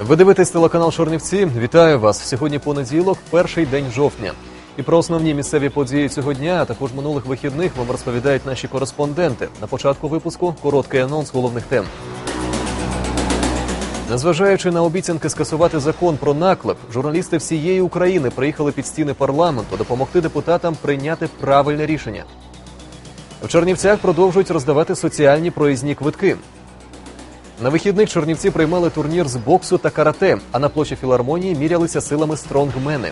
Ви дивитесь телеканал Чорнівці. Вітаю вас. Сьогодні понеділок, перший день жовтня. І про основні місцеві події цього дня, а також минулих вихідних вам розповідають наші кореспонденти. На початку випуску короткий анонс головних тем. Незважаючи на обіцянки скасувати закон про наклеп, журналісти всієї України приїхали під стіни парламенту допомогти депутатам прийняти правильне рішення. В Чернівцях продовжують роздавати соціальні проїзні квитки. На вихідних Чернівці приймали турнір з боксу та карате, а на площі філармонії мірялися силами стронгмени.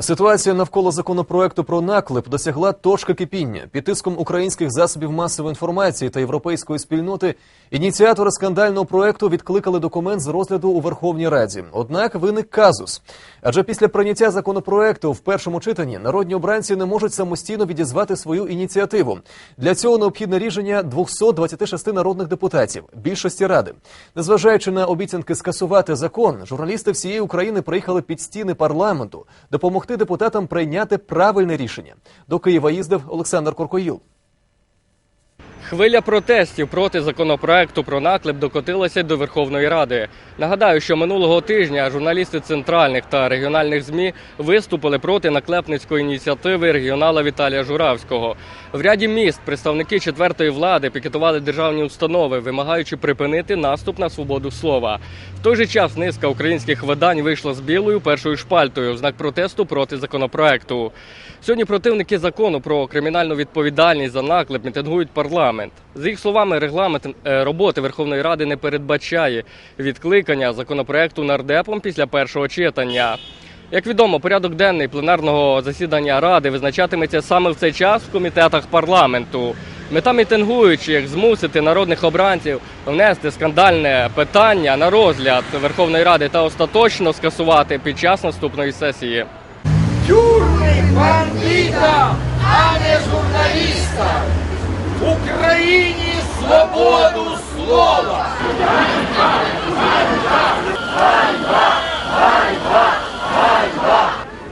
Ситуація навколо законопроекту про наклеп досягла точки кипіння. Під тиском українських засобів масової інформації та європейської спільноти ініціатори скандального проекту відкликали документ з розгляду у Верховній Раді. Однак виник казус. Адже після прийняття законопроекту в першому читанні народні обранці не можуть самостійно відізвати свою ініціативу. Для цього необхідне рішення 226 народних депутатів більшості ради. Незважаючи на обіцянки скасувати закон, журналісти всієї України приїхали під стіни парламенту допомогти депутатам прийняти правильне рішення. До Києва їздив Олександр Коркоїл. Хвиля протестів проти законопроекту про наклеп докотилася до Верховної Ради. Нагадаю, що минулого тижня журналісти центральних та регіональних змі виступили проти наклепницької ініціативи регіонала Віталія Журавського. В ряді міст представники четвертої влади пікетували державні установи, вимагаючи припинити наступ на свободу слова. В той же час низка українських видань вийшла з білою першою шпальтою в знак протесту проти законопроекту. Сьогодні противники закону про кримінальну відповідальність за наклеп мітингують парламент. За їх словами, регламент е, роботи Верховної Ради не передбачає відкликання законопроекту нардепом після першого читання. Як відомо, порядок денний пленарного засідання ради визначатиметься саме в цей час в комітетах парламенту. Мета мітингуючих змусити народних обранців внести скандальне питання на розгляд Верховної Ради та остаточно скасувати під час наступної сесії. Тюрми бандитам, а не журналістам. Україні свободу слова.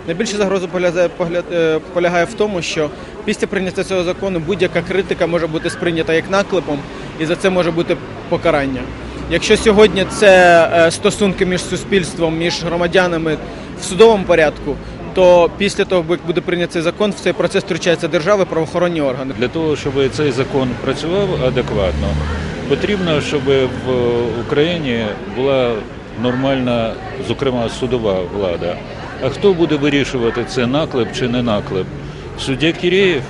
Найбільша загроза е, полягає в тому, що після прийняття цього закону будь-яка критика може бути сприйнята як наклепом, і за це може бути покарання. Якщо сьогодні це е, стосунки між суспільством, між громадянами в судовому порядку, то після того, як буде прийнятий цей закон, в цей процес втручаються держави, правоохоронні органи. Для того, щоб цей закон працював адекватно, потрібно, щоб в Україні була нормальна, зокрема, судова влада. А хто буде вирішувати, це наклеп чи не наклеп? Суддя Кірєєв?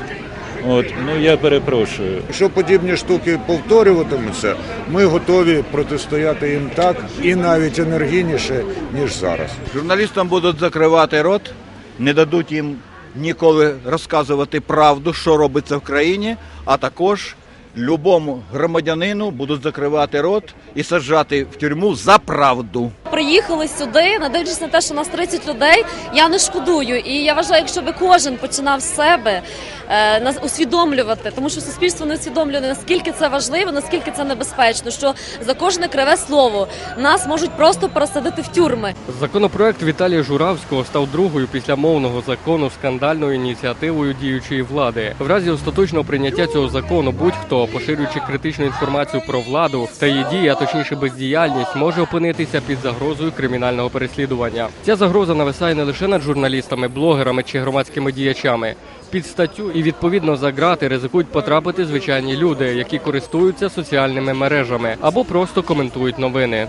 От, ну я перепрошую. Якщо подібні штуки повторюватимуться, ми готові протистояти їм так і навіть енергійніше, ніж зараз. Журналістам будуть закривати рот, не дадуть їм ніколи розказувати правду, що робиться в країні, а також любому громадянину будуть закривати рот і саджати в тюрму за правду. приїхали сюди, не дивлячись на те, що нас 30 людей, я не шкодую. І я вважаю, якщо би кожен починав з себе нас усвідомлювати, тому що суспільство не усвідомлює, наскільки це важливо, наскільки це небезпечно, що за кожне криве слово нас можуть просто пересадити в тюрми. Законопроект Віталія Журавського став другою після мовного закону скандальною ініціативою діючої влади. В разі остаточного прийняття цього закону будь-хто, поширюючи критичну інформацію про владу та її дії, а точніше бездіяльність, може опинитися під загрозою кримінального переслідування. Ця загроза нависає не лише над журналістами, блогерами чи громадськими діячами. Під статтю і відповідно за грати ризикують потрапити звичайні люди, які користуються соціальними мережами або просто коментують новини.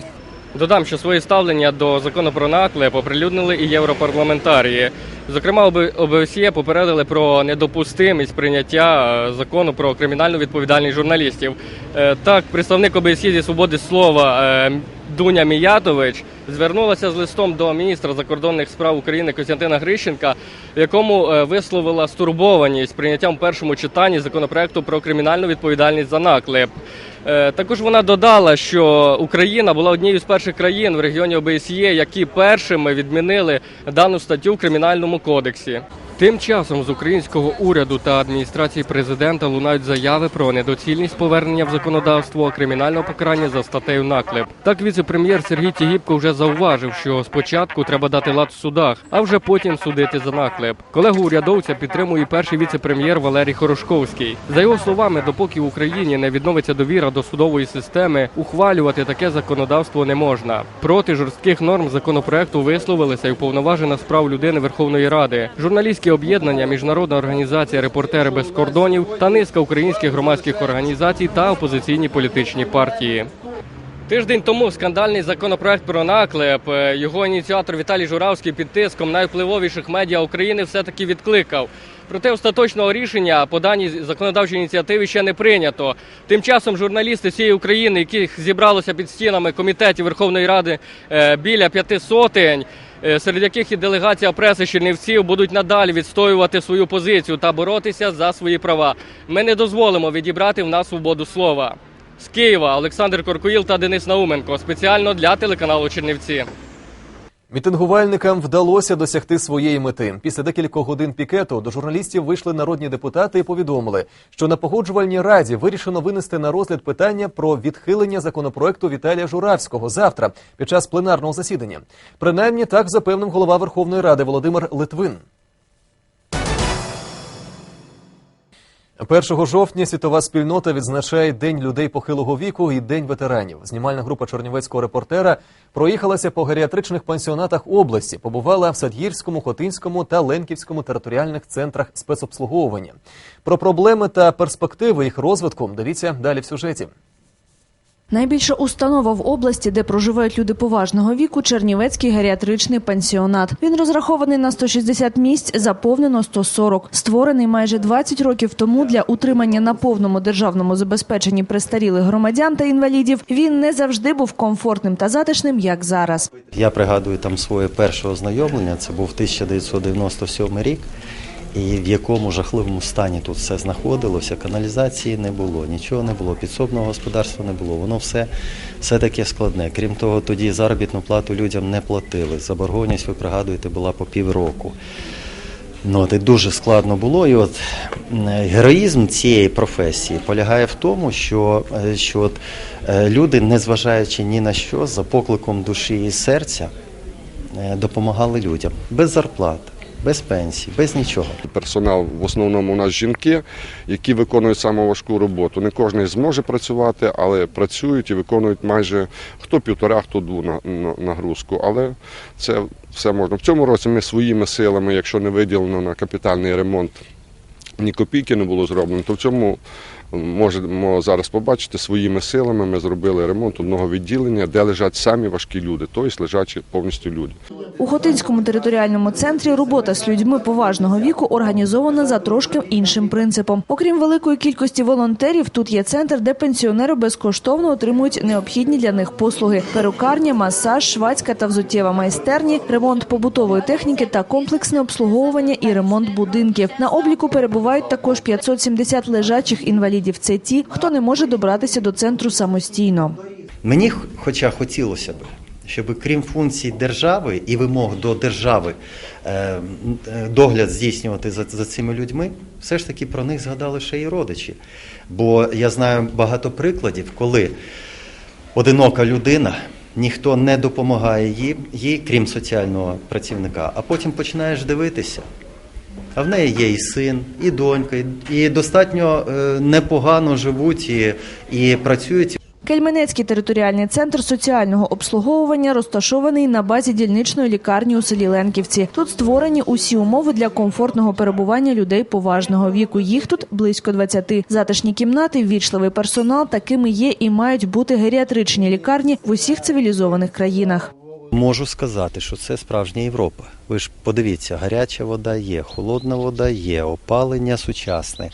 Додам, що своє ставлення до закону про наклеп оприлюднили і європарламентарії. Зокрема, ОБ- ОБСЄ попередили про недопустимість прийняття е, закону про кримінальну відповідальність журналістів. Е, Так, представник ОБСЄ зі свободи слова е, Дуня Міятович звернулася з листом до міністра закордонних справ України Костянтина Грищенка, в якому е, висловила стурбованість прийняттям в першому читанні законопроекту про кримінальну відповідальність за наклеп. Е, Також вона додала, що Україна була однією з перших країн в регіоні ОБСЄ, які першими відмінили дану статтю в кримінальному кодексі. Тим часом з українського уряду та адміністрації президента лунають заяви про недоцільність повернення в законодавство кримінального покарання за статтею наклеп. Так, віце-прем'єр Сергій Тігіпко вже зауважив, що спочатку треба дати лад в судах, а вже потім судити за наклеп. Колегу урядовця підтримує перший віце-прем'єр Валерій Хорошковський. За його словами, допоки в Україні не відновиться довіра до судової системи, ухвалювати таке законодавство не можна. Проти жорстких норм законопроекту висловилися і уповноважена з прав людини Верховної Ради, журналістські об'єднання, міжнародна організація Репортери без кордонів та низка українських громадських організацій та опозиційні політичні партії. Тиждень тому скандальний законопроект про наклеп. е, Його ініціатор Віталій Журавський під тиском найвпливовіших медіа України все-таки відкликав. Проте остаточного рішення по даній законодавчій ініціативі ще не прийнято. Тим часом журналісти всієї України, яких зібралося під стінами комітетів Верховної Ради е, біля п'яти сотень, серед яких і делегація преси Чернівців будуть надалі відстоювати свою позицію та боротися за свої права. Ми не дозволимо відібрати в нас свободу слова. З Києва Олександр Коркуїл та Денис Науменко спеціально для телеканалу Чернівці. Мітингувальникам вдалося досягти своєї мети. Після декількох годин пікету до журналістів вийшли народні депутати і повідомили, що на погоджувальній раді вирішено винести на розгляд питання про відхилення законопроекту Віталія Журавського завтра під час пленарного засідання. Принаймні так запевнив голова Верховної Ради Володимир Литвин. 1 жовтня світова спільнота відзначає День людей похилого віку і День ветеранів. Знімальна група чернівецького репортера проїхалася по геріатричних пансіонатах області, побувала в Садгірському, Хотинському та Ленківському територіальних центрах спецобслуговування. Про проблеми та перспективи їх розвитку дивіться далі в сюжеті. Найбільша установа в області, де проживають люди поважного віку, Чернівецький геріатричний пансіонат. Він розрахований на 160 місць, заповнено 140. Створений майже 20 років тому для утримання на повному державному забезпеченні престарілих громадян та інвалідів. Він не завжди був комфортним та затишним, як зараз. Я пригадую там своє перше ознайомлення. Це був 1997 рік, і в якому жахливому стані тут все знаходилося. Каналізації не було, нічого не було, підсобного господарства не було. Воно все, все таке складне. Крім того, тоді заробітну плату людям не платили. Заборгованість, ви пригадуєте, була по півроку. Ну, от, і дуже складно було. І от героїзм цієї професії полягає в тому, що, е, що от, е, люди, незважаючи ні на що, за покликом душі і серця, е, допомагали людям без зарплат, без пенсій, без нічого. Персонал в основному у нас жінки, які виконують саму важку роботу. Не кожен зможе працювати, але працюють і виконують майже хто півтора, хто дву на- на- нагрузку. Але це все можна. В цьому році ми своїми силами, якщо не виділено на капітальний ремонт, ні копійки не було зроблено, то в цьому можемо зараз побачити своїми силами. Ми зробили ремонт одного відділення, де лежать самі важкі люди, тобто лежачі повністю люди. У Хотинському територіальному центрі робота з людьми поважного віку організована за трошки іншим принципом. Окрім великої кількості волонтерів, тут є центр, де пенсіонери безкоштовно отримують необхідні для них послуги: перукарня, масаж, швадська та взуттєва майстерні, ремонт побутової техніки та комплексне обслуговування і ремонт будинків. На обліку перебувають також 570 лежачих інвалідів. Це ті, хто не може добратися до центру самостійно. Мені, хоча хотілося б, щоб крім функцій держави і вимог до держави е, е, догляд здійснювати за, за цими людьми, все ж таки про них згадали ще й родичі. Бо я знаю багато прикладів, коли одинока людина. Ніхто не допомагає їй, їй, крім соціального працівника, а потім починаєш дивитися. А в неї є і син, і донька, і, достатньо е, непогано живуть і, і працюють. Кельменецький територіальний центр соціального обслуговування розташований на базі дільничної лікарні у селі Ленківці. Тут створені усі умови для комфортного перебування людей поважного віку. Їх тут близько 20. Затишні кімнати, ввічливий персонал такими є і мають бути геріатричні лікарні в усіх цивілізованих країнах. Можу сказати, що це справжня Європа. Ви ж подивіться, гаряча вода є, холодна вода є, опалення сучасне.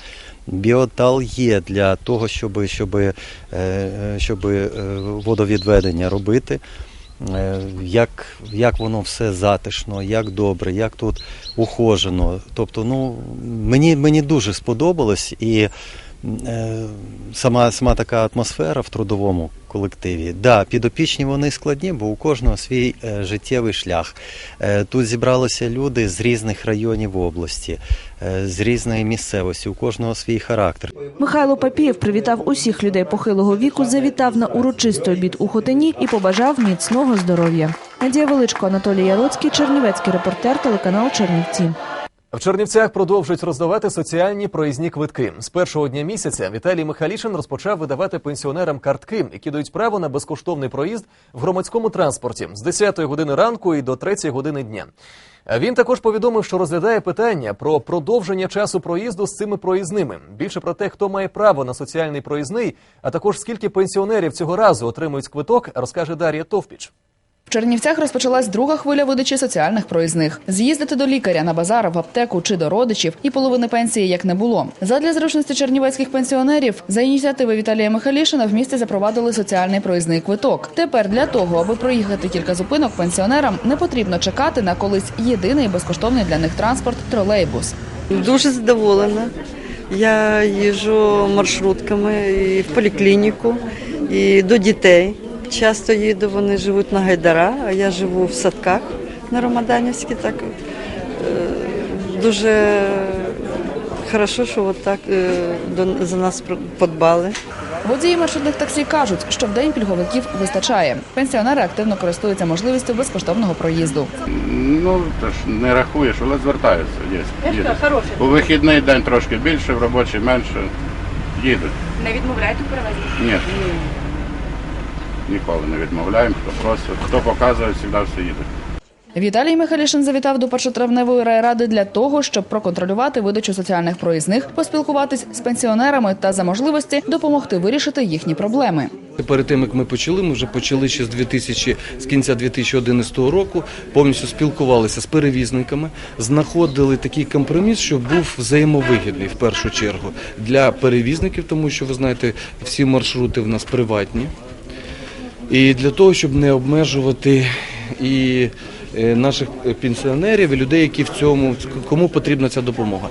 Біотал є для того, щоб, щоб, е, щоб е, водовідведення робити. Е, Як, як воно все затишно, як добре, як тут ухожено. Тобто, ну, мені, мені дуже сподобалось і Е, Сама, сама така атмосфера в трудовому колективі. Да, підопічні вони складні, бо у кожного свій е, життєвий шлях. Е, тут зібралися люди з різних районів області, е, з різної місцевості, у кожного свій характер. Михайло Папієв привітав усіх людей похилого віку, завітав на урочистий обід у Хотині і побажав міцного здоров'я. Надія Величко, Анатолій Яроцький, Чернівецький репортер, телеканал Чернівці. В Чернівцях продовжують роздавати соціальні проїзні квитки. З першого дня місяця Віталій Михалішин розпочав видавати пенсіонерам картки, які дають право на безкоштовний проїзд в громадському транспорті з 10 години ранку і до 3 години дня. Він також повідомив, що розглядає питання про продовження часу проїзду з цими проїзними. Більше про те, хто має право на соціальний проїзний, а також скільки пенсіонерів цього разу отримують квиток, розкаже Дар'я Товпіч. Чернівцях розпочалась друга хвиля видачі соціальних проїзних. З'їздити до лікаря на базар, в аптеку чи до родичів і половини пенсії як не було. Задля зручності чернівецьких пенсіонерів за ініціативи Віталія Михалішина в місті запровадили соціальний проїзний квиток. Тепер для того, аби проїхати кілька зупинок пенсіонерам, не потрібно чекати на колись єдиний безкоштовний для них транспорт тролейбус. Дуже задоволена. Я їжджу маршрутками і в поліклініку, і до дітей. Часто їду, вони живуть на Гайдара, а я живу в садках на Ромаданівській. Так е, дуже хорошо, що от так е, до- за нас подбали. Водії маршрутних таксі кажуть, що в день пільговиків вистачає. Пенсіонери активно користуються можливістю безкоштовного проїзду. Ну, то ж не рахуєш, але звертаються. Є. їдуть. У вихідний день трошки більше, в робочий менше. Їдуть. Не відмовляють у перевезенні? Ні. Ніколи не відмовляємо, хто просить. Хто показує, завжди всі їдуть. Віталій Михайлішин завітав до першотравневої райради для того, щоб проконтролювати видачу соціальних проїзних, поспілкуватись з пенсіонерами та за можливості допомогти вирішити їхні проблеми. Перед тим як ми почали, ми вже почали ще з 2000, з кінця 2011 року. Повністю спілкувалися з перевізниками, знаходили такий компроміс, що був взаємовигідний в першу чергу для перевізників, тому що ви знаєте, всі маршрути в нас приватні. І для того, щоб не обмежувати і е, наших пенсіонерів, і людей, які в цьому кому потрібна ця допомога.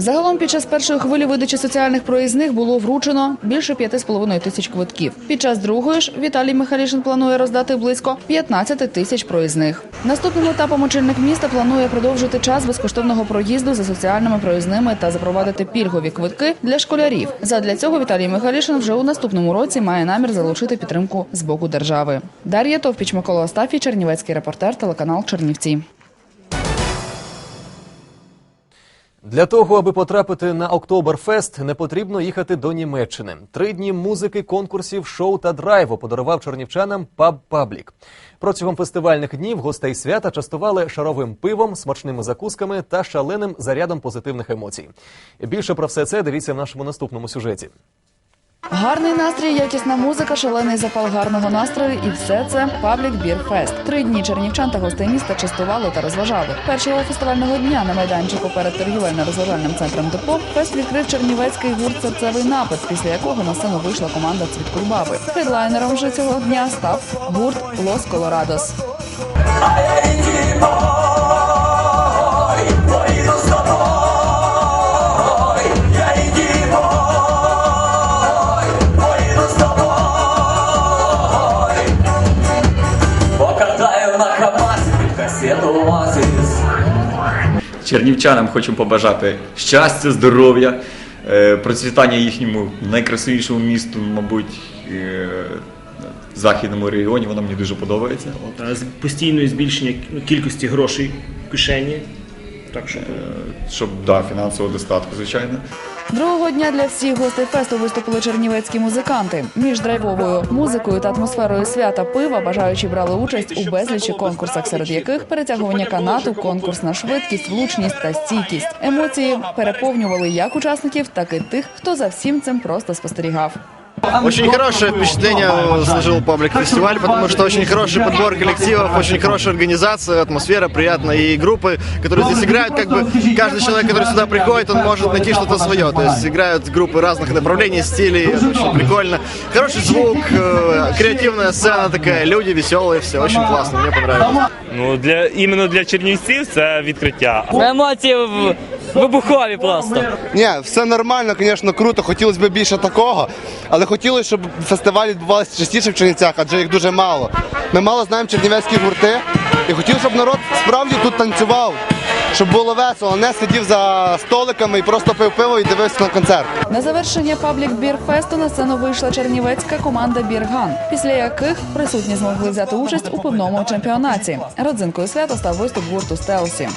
Загалом під час першої хвилі видачі соціальних проїзних було вручено більше 5,5 тисяч квитків. Під час другої ж Віталій Михайлішин планує роздати близько 15 тисяч проїзних. Наступним етапом очільник міста планує продовжити час безкоштовного проїзду за соціальними проїзними та запровадити пільгові квитки для школярів. Задля цього Віталій Михайлішин вже у наступному році має намір залучити підтримку з боку держави. Дар'я Товпіч, Микола Остафій, Чернівецький репортер, телеканал Чернівці. Для того, аби потрапити на Октоберфест, не потрібно їхати до Німеччини. Три дні музики, конкурсів, шоу та драйву подарував чернівчанам паб Паблік. Протягом фестивальних днів гостей свята частували шаровим пивом, смачними закусками та шаленим зарядом позитивних емоцій. Більше про все це дивіться в нашому наступному сюжеті. Гарний настрій, якісна музика, шалений запал гарного настрою і все це Паблік Бір Фест. Три дні чернівчан та гостей міста частували та розважали. Першого фестивального дня на майданчику перед торгівельно-розважальним центром Депо фест відкрив чернівецький гурт Серцевий напад, після якого на сцену вийшла команда Цвіт Кульбаби. Хедлайнером же цього дня став гурт Лос Колорадос. Чернівчанам хочемо побажати щастя, здоров'я, е, процвітання їхньому найкрасивішому місту, мабуть, е, в західному регіоні. Воно мені дуже подобається. От, з постійної збільшення кількості грошей в кишені. Так що Е, Щоб да, фінансового достатку, звичайно. Другого дня для всіх гостей фесту виступили чернівецькі музиканти. Між драйвовою музикою та атмосферою свята пива бажаючі брали участь у безлічі конкурсах, серед яких перетягування канату, конкурс на швидкість, влучність та стійкість. Емоції переповнювали як учасників, так і тих, хто за всім цим просто спостерігав. Очень хорошее впечатление сложил паблик фестиваль, потому что очень хороший подбор коллективов, очень хорошая организация, атмосфера приятная и группы, которые здесь играют, как бы каждый человек, который сюда приходит, он может найти что-то свое. То есть играют группы разных направлений, стилей, это очень прикольно. Хороший звук, э, креативная сцена такая, люди веселые, все очень классно, мне понравилось. Ну для іменно для чернівців це відкриття. Емоції в- вибухові просто. Ні, все нормально, звісно, круто. Хотілося б більше такого, але хотілося, щоб фестивалі відбувалися частіше в Чернівцях, адже їх дуже мало. Ми мало знаємо чернівецькі гурти, і хотів, щоб народ справді тут танцював, щоб було весело, не сидів за столиками і просто пив пиво і дивився на концерт. На завершення паблік бірфесту на сцену вийшла чернівецька команда Бірган, після яких присутні змогли взяти участь у повному чемпіонаті. Родзинкою свята став виступ гурту Стелсі.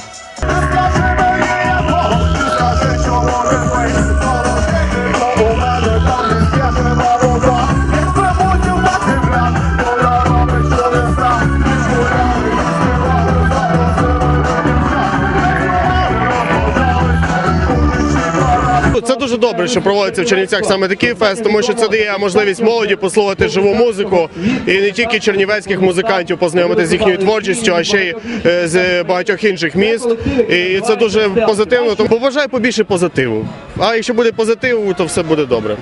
Добре, що проводиться в Чернівцях саме такий фест, тому що це дає можливість молоді послухати живу музику і не тільки чернівецьких музикантів познайомитися з їхньою творчістю, а ще й е, з багатьох інших міст. І це дуже позитивно. Тому побажаю побільше позитиву. А якщо буде позитиву, то все буде добре.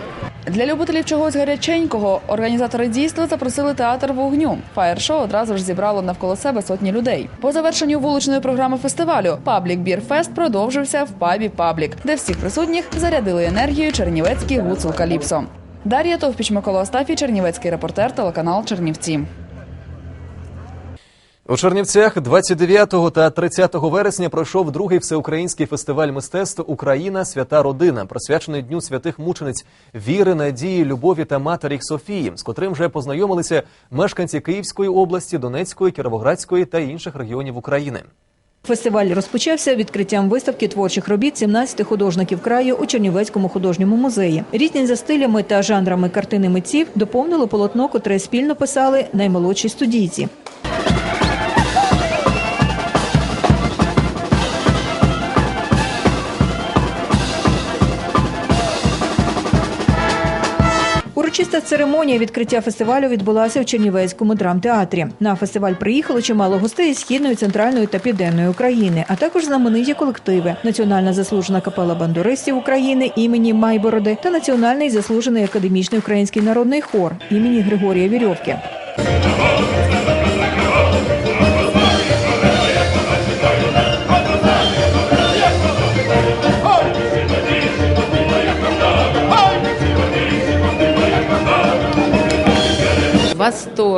Для любителів чогось гаряченького організатори дійства запросили театр вогню. Фаєр-шоу одразу ж зібрало навколо себе сотні людей. По завершенню вуличної програми фестивалю Паблік Бір Фест продовжився в пабі Паблік, де всіх присутніх зарядили енергією чернівецький гуцул Каліпсо. Дар'я Товпіч, Микола Остафій, Чернівецький репортер, телеканал Чернівці. У Чернівцях 29 та 30 вересня пройшов другий всеукраїнський фестиваль мистецтв Україна Свята Родина, присвячений Дню святих мучениць віри, надії, любові та матері Софії, з котрим вже познайомилися мешканці Київської області, Донецької, Кіровоградської та інших регіонів України. Фестиваль розпочався відкриттям виставки творчих робіт 17 художників краю у Чернівецькому художньому музеї. Різні за стилями та жанрами картини митців доповнили полотно, котре спільно писали наймолодші студійці. Урочиста церемонія відкриття фестивалю відбулася в Чернівецькому драмтеатрі. На фестиваль приїхало чимало гостей східної, центральної та південної України, а також знамениті колективи: Національна заслужена капела бандуристів України імені Майбороди та Національний заслужений академічний український народний хор імені Григорія Вірьовки.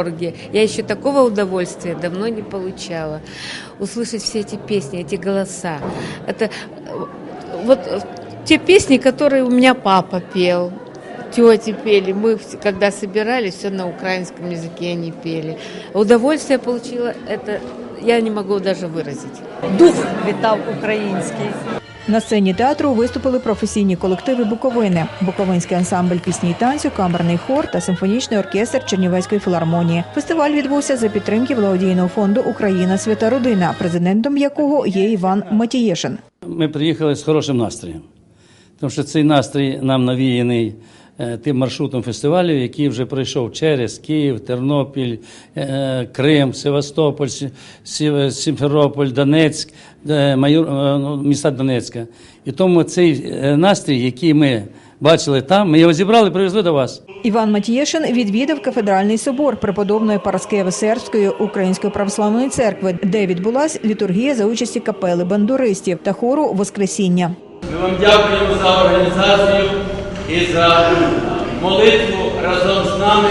Восторге. Я еще такого удовольствия давно не получала. Услышать все эти песни, эти голоса. Это э, вот э, те песни, которые у меня папа пел. Тети пели. Мы, когда собирались, все на украинском языке они пели. Удовольствие получила, это я не могу даже выразить. Дух вітав український. На сцені театру виступили професійні колективи Буковини, Буковинський ансамбль пісні й танцю, камерний хор та симфонічний оркестр Чернівецької філармонії. Фестиваль відбувся за підтримки благодійного фонду Україна Свята Родина, президентом якого є Іван Матієшин. Ми приїхали з хорошим настроєм, тому що цей настрій нам навіяний тим маршрутом фестивалю, який вже пройшов через Київ, Тернопіль, е, Крим, Севастополь, Сі- Сі- Сімферополь, Донецьк, е, майор, е, ну, міста Донецька. І тому цей е, настрій, який ми бачили там, ми його зібрали, привезли до вас. Іван Матієшин відвідав кафедральний собор преподобної Параскеви Сербської Української православної церкви, де відбулась літургія за участі капели бандуристів та хору Воскресіння. Ми вам дякуємо за організацію і за молитву разом з нами.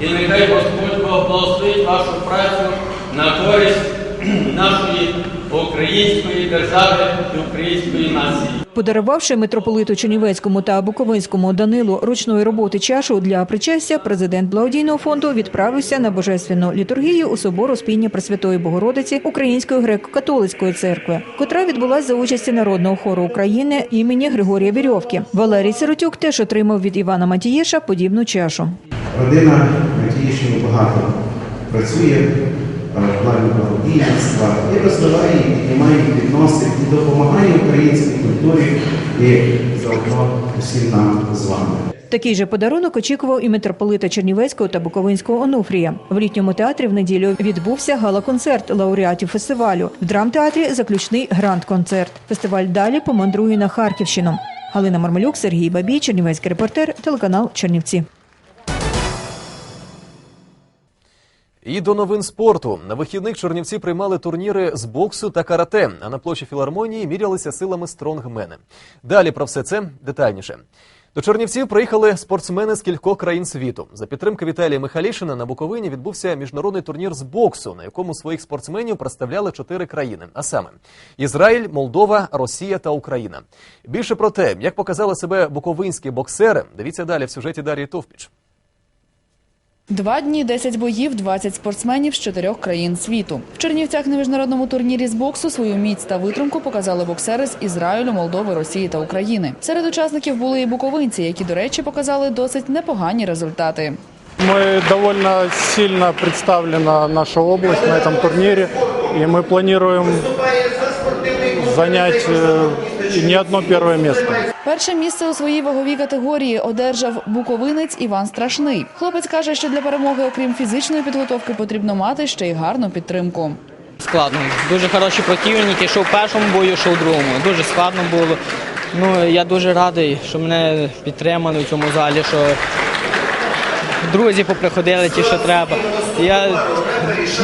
І нехай Господь Бог благословить вашу працю на користь нашої української держави і української нації. Подарувавши митрополиту Чернівецькому та Буковинському Данилу ручної роботи чашу для причастя, президент благодійного фонду відправився на божественну літургію у собор Успіння Пресвятої Богородиці Української греко-католицької церкви, котра відбулась за участі народного хору України імені Григорія Вірьовки. Валерій Сиротюк теж отримав від Івана Матієша подібну чашу. Родина Матіїшина багато працює плані благодійництва і розвиває, і піднімає, і і допомагає українській культурі і заодно усім нам з вами. Такий же подарунок очікував і митрополита Чернівецького та Буковинського Онуфрія. В літньому театрі в неділю відбувся гала-концерт лауреатів фестивалю. В драмтеатрі заключний гранд-концерт. Фестиваль далі помандрує на Харківщину. Галина Мармелюк, Сергій Бабій, Чернівецький репортер, телеканал Чернівці. І до новин спорту. На вихідних Чернівці приймали турніри з боксу та карате, а на площі філармонії мірялися силами стронгмени. Далі про все це детальніше. До Чернівців приїхали спортсмени з кількох країн світу. За підтримки Віталія Михалішина на Буковині відбувся міжнародний турнір з боксу, на якому своїх спортсменів представляли чотири країни, а саме Ізраїль, Молдова, Росія та Україна. Більше про те, як показали себе буковинські боксери, дивіться далі в сюжеті Дар'ї Товпіч. Два дні, 10 боїв, 20 спортсменів з чотирьох країн світу. В Чернівцях на міжнародному турнірі з боксу свою міць та витримку показали боксери з Ізраїлю, Молдови, Росії та України. Серед учасників були і буковинці, які, до речі, показали досить непогані результати. Мы довольно сильно представлена наша область на этом турнире, и мы планируем занять э, не одно первое место. Перше місце у своїй ваговій категорії одержав буковинець Іван Страшний. Хлопець каже, що для перемоги, окрім фізичної підготовки, потрібно мати ще й гарну підтримку. Складно. Дуже хороші противники, що в першому бою, що в другому. Дуже складно було. Ну, я дуже радий, що мене підтримали в цьому залі, що друзі поприходили ті, що треба. Я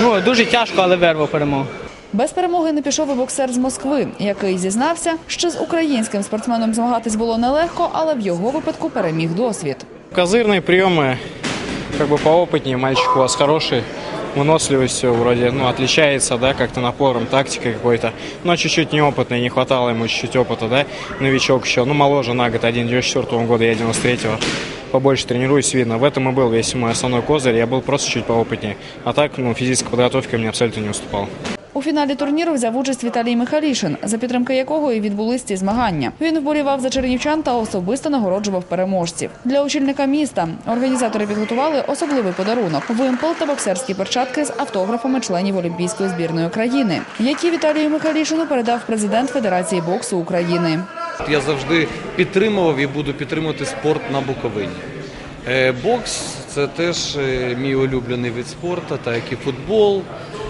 ну, дуже тяжко, але вирвав перемогу. Без перемоги не пішов і боксер з Москви, який зізнався, що з українським спортсменом змагатись було нелегко, але в його випадку переміг досвід. Козырные приемы, как бы поопытнее, мальчик у вас хороший, выносливостью вроде, ну, отличается, да, как-то напором, тактикой какой-то, но чуть-чуть неопытный, не хватало ему чуть-чуть опыта, да, новичок еще, ну, моложе на год, один 94 года, я 93-го, побольше тренируюсь, видно, в этом и был весь мой основной козырь, я был просто чуть поопытнее, а так, ну, физическая подготовка мне абсолютно не уступала. У фіналі турніру взяв участь Віталій Михалішин, за підтримки якого і відбулись ці змагання. Він вболівав за чернівчан та особисто нагороджував переможців. Для очільника міста організатори підготували особливий подарунок вимпел та боксерські перчатки з автографами членів Олімпійської збірної країни, які Віталію Михалішину передав президент Федерації боксу України. Я завжди підтримував і буду підтримувати спорт на Буковині. Е, Бокс це теж е, мій улюблений вид спорту, так як і футбол,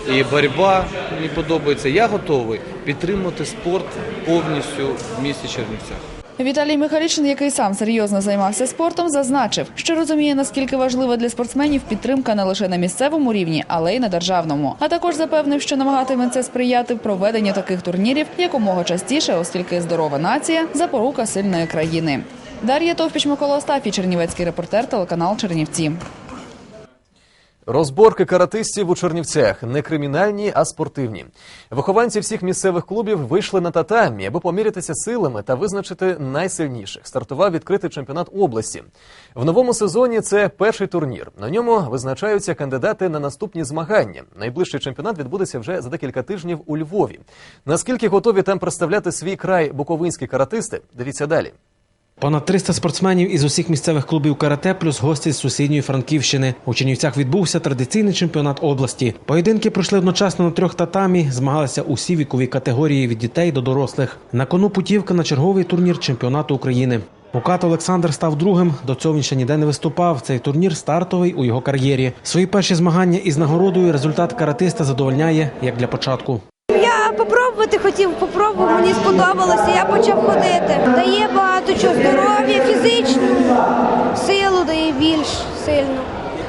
і боротьба мені подобається. Я готовий підтримувати спорт повністю в місті Чернівцях. Віталій Михалішин, який сам серйозно займався спортом, зазначив, що розуміє, наскільки важлива для спортсменів підтримка не лише на місцевому рівні, але й на державному. А також запевнив, що намагатиметься сприяти проведенню таких турнірів якомога частіше, оскільки здорова нація запорука сильної країни. Дар'я Товпіч, Микола Остафій, Чернівецький репортер, телеканал Чернівці. Розборки каратистів у Чернівцях не кримінальні, а спортивні. Вихованці всіх місцевих клубів вийшли на татамі, аби помірятися силами та визначити найсильніших. Стартував відкритий чемпіонат області. В новому сезоні це перший турнір. На ньому визначаються кандидати на наступні змагання. Найближчий чемпіонат відбудеться вже за декілька тижнів у Львові. Наскільки готові там представляти свій край буковинські каратисти? Дивіться далі. Понад 300 спортсменів із усіх місцевих клубів карате плюс гості з сусідньої Франківщини. У Чернівцях відбувся традиційний чемпіонат області. Поєдинки пройшли одночасно на трьох татамі, змагалися усі вікові категорії від дітей до дорослих. На кону путівка на черговий турнір чемпіонату України. Мукат Олександр став другим. До цього він ще ніде не виступав. Цей турнір стартовий у його кар'єрі. Свої перші змагання із нагородою результат каратиста задовольняє як для початку. Попробувати хотів, попробував, мені сподобалося, я почав ходити. Дає багато чого здоров'я, фізичну силу дає більш сильно.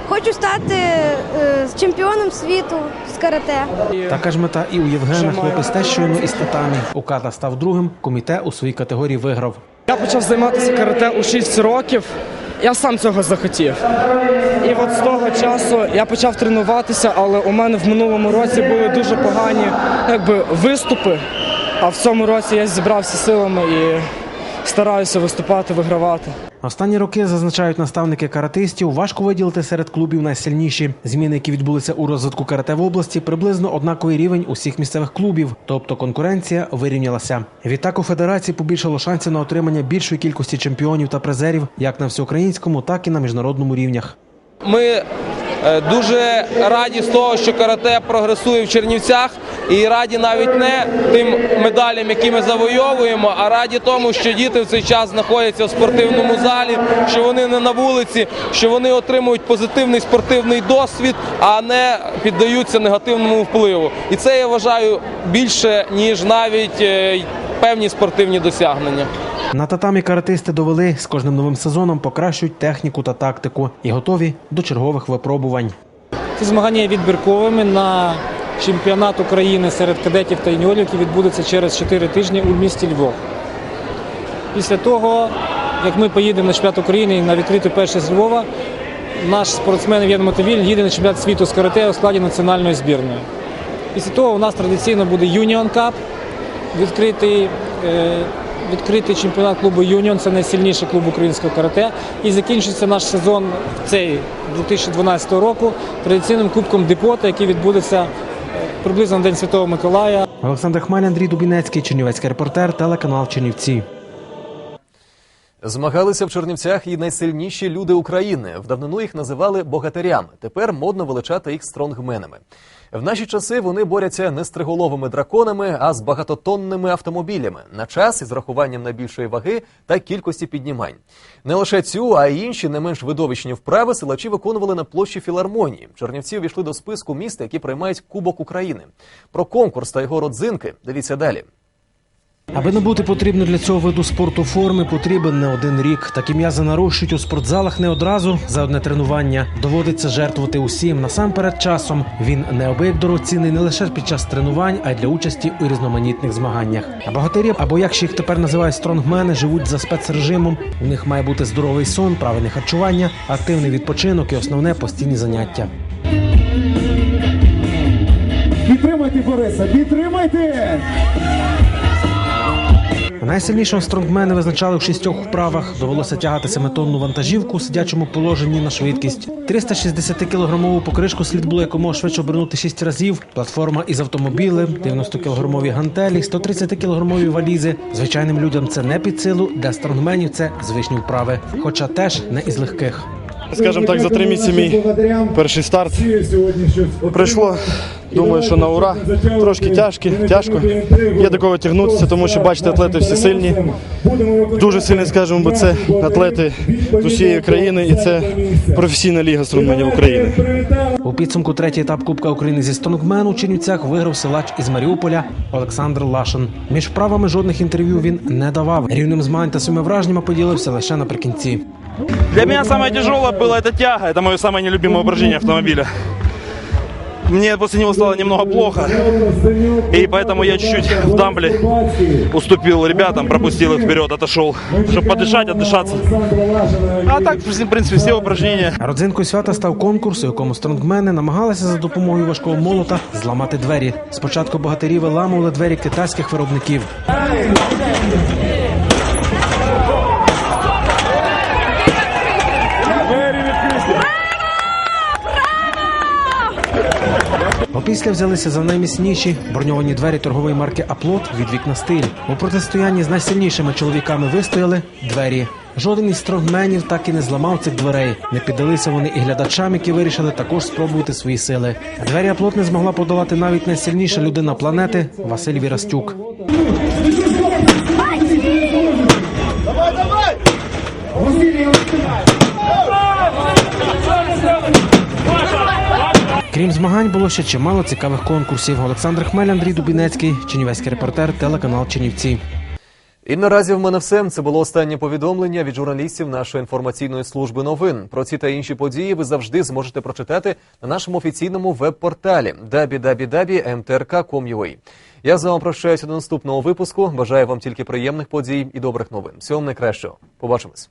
Хочу стати е, чемпіоном світу з карате. Така ж мета і у Євгена. Хлопець теж щойно із татамі. У ката став другим. Коміте у своїй категорії виграв. Я почав займатися карате у 6 років. Я сам цього захотів. І от з того часу я почав тренуватися, але у мене в минулому році були дуже погані якби, виступи. А в цьому році я зібрався силами і стараюся виступати, вигравати. Останні роки зазначають наставники каратистів, важко виділити серед клубів найсильніші. Зміни, які відбулися у розвитку карате в області, приблизно однаковий рівень усіх місцевих клубів, тобто конкуренція вирівнялася. Відтак у федерації побільшало шансів на отримання більшої кількості чемпіонів та призерів, як на всеукраїнському, так і на міжнародному рівнях. Ми е, дуже раді з того, що карате прогресує в Чернівцях. І раді навіть не тим медалям, які ми завойовуємо, а раді тому, що діти в цей час знаходяться в спортивному залі, що вони не на вулиці, що вони отримують позитивний спортивний досвід, а не піддаються негативному впливу. І це я вважаю більше ніж навіть е, певні спортивні досягнення. На татамі каратисти довели з кожним новим сезоном покращують техніку та тактику і готові до чергових випробувань. Ці змагання є відбірковими на чемпіонат України серед кадетів та юніорів, який відбудеться через 4 тижні у місті Львов. Після того, як ми поїдемо на чемпіонат України на відкритий перший з Львова, наш спортсмен Євген Мотовіль їде на чемпіонат світу з карате у складі національної збірної. Після того у нас традиційно буде Юніон Кап, відкритий, е, відкритий чемпіонат клубу Юніон, це найсильніший клуб українського карате. І закінчиться наш сезон цей 2012 року традиційним кубком Депота, який відбудеться приблизно День Святого Миколая. Олександр Хмель, Андрій Дубінецький, Чернівецький репортер, телеканал Чернівці. Змагалися в Чернівцях і найсильніші люди України. В давнину їх називали богатирями. Тепер модно величати їх стронгменами. В наші часи вони борються не з триголовими драконами, а з багатотонними автомобілями на час із рахуванням найбільшої ваги та кількості піднімань. Не лише цю, а й інші не менш видовищні вправи силачі виконували на площі філармонії. Чернівці увійшли до списку міст, які приймають Кубок України. Про конкурс та його родзинки дивіться далі. Аби набути потрібну для цього виду спорту форми, потрібен не один рік. Такі м'язи нарощують у спортзалах не одразу за одне тренування. Доводиться жертвувати усім насамперед часом. Він неабияк дорогоцінний не лише під час тренувань, а й для участі у різноманітних змаганнях. А богатирі, або як ще їх тепер називають стронгмени, живуть за спецрежимом. У них має бути здоровий сон, правильне харчування, активний відпочинок і основне постійні заняття. Підтримайте Бориса, підтримайте! Найсильнішого стронгмени визначали в шістьох вправах. Довелося тягати семитонну вантажівку у сидячому положенні на швидкість. 360-кілограмову покришку слід було якомога швидше обернути шість разів. Платформа із автомобілем, 90-кілограмові гантелі, 130-кілограмові валізи. Звичайним людям це не під силу, для стронгменів це звичні вправи, хоча теж не із легких. Скажімо так, за три місяці мій перший старт прийшло. Думаю, що на ура. Трошки тяжкі, тяжко. Є до кого тягнутися, тому що бачите, атлети всі сильні. Дуже сильні, скажімо, бо це атлети з усієї країни, і це професійна ліга стронгменів України. У підсумку третій етап Кубка України зі стронгмену у Чернівцях виграв силач із Маріуполя Олександр Лашин. Між вправами жодних інтерв'ю він не давав. Рівнем змагань та своїми враженнями поділився лише наприкінці. Для меня самое тяжелое было это тяга. Это мое самое нелюбимое упражнение автомобиля. Мне после него стало немного плохо, и поэтому я чуть-чуть в дамбле уступил ребятам, пропустил их вперед, отошел, чтобы подышать, отдышаться. А так, в принципе, все упражнения. Родзинкою свята став конкурс, у якому стронгмени намагалися за допомогою важкого молота зламати двері. Спочатку богатирі виламували двері китайських виробників. Опісля взялися за найміцніші броньовані двері торгової марки Аплот від вікна стиль. У протистоянні з найсильнішими чоловіками вистояли двері. Жоден із стронгменів так і не зламав цих дверей. Не піддалися вони і глядачам, які вирішили також спробувати свої сили. Двері Аплот не змогла подолати навіть найсильніша людина планети Василь Вірастюк. Давай, давай! Крім змагань, було ще чимало цікавих конкурсів. Олександр Хмель, Андрій Дубінецький, Чернівецький репортер, телеканал Чернівці. І наразі в мене все. Це було останнє повідомлення від журналістів нашої інформаційної служби новин. Про ці та інші події ви завжди зможете прочитати на нашому офіційному веб-порталі www.mtrk.com.ua. Я з вами прощаюся до наступного випуску. Бажаю вам тільки приємних подій і добрих новин. Всього найкращого. Побачимось.